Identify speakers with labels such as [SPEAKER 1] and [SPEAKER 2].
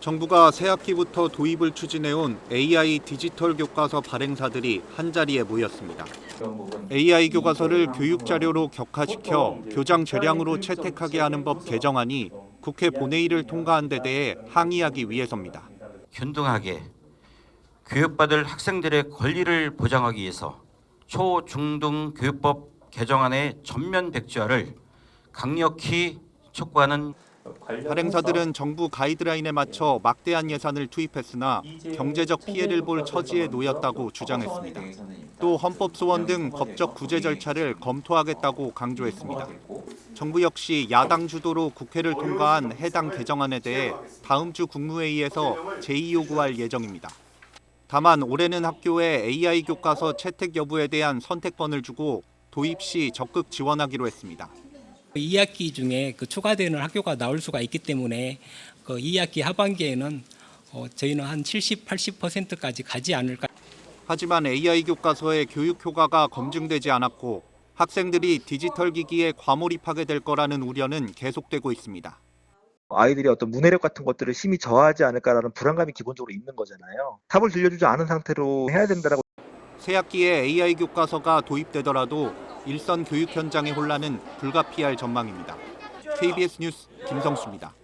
[SPEAKER 1] 정부가 새 학기부터 도입을 추진해온 AI 디지털 교과서 발행사들이 한자리에 모였습니다. AI 교과서를 교육 자료로 격화시켜 교장 재량으로 채택하게 하는 법 개정안이 국회 본회의를 통과한 데 대해 항의하기 위해서입니다.
[SPEAKER 2] 균등하게 교육받을 학생들의 권리를 보장하기 위해서 초, 중등 교육법 개정안의 전면 백지화를 강력히 촉구하는
[SPEAKER 1] 발행사들은 정부 가이드라인에 맞춰 막대한 예산을 투입했으나 경제적 피해를 볼 처지에 놓였다고 주장했습니다. 또 헌법 소원 등 법적 구제 절차를 검토하겠다고 강조했습니다. 정부 역시 야당 주도로 국회를 통과한 해당 개정안에 대해 다음 주 국무회의에서 제의 요구할 예정입니다. 다만 올해는 학교에 AI 교과서 채택 여부에 대한 선택권을 주고 도입 시 적극 지원하기로 했습니다.
[SPEAKER 3] 2학기 중에 그 추가되는 학교가 나올 수가 있기 때문에 그 2학기 하반기에는 어, 저희는 한 70, 80%까지 가지 않을까.
[SPEAKER 1] 하지만 AI 교과서의 교육 효과가 검증되지 않았고 학생들이 디지털 기기에 과몰입하게 될 거라는 우려는 계속되고 있습니다.
[SPEAKER 4] 아이들이 어떤 문해력 같은 것들을 심히 저하지 않을까라는 불안감이 기본적으로 있는 거잖아요. 답을 들려주지 않은 상태로 해야 된다라고
[SPEAKER 1] 새 학기에 AI 교과서가 도입되더라도 일선 교육 현장의 혼란은 불가피할 전망입니다. KBS 뉴스 김성수입니다.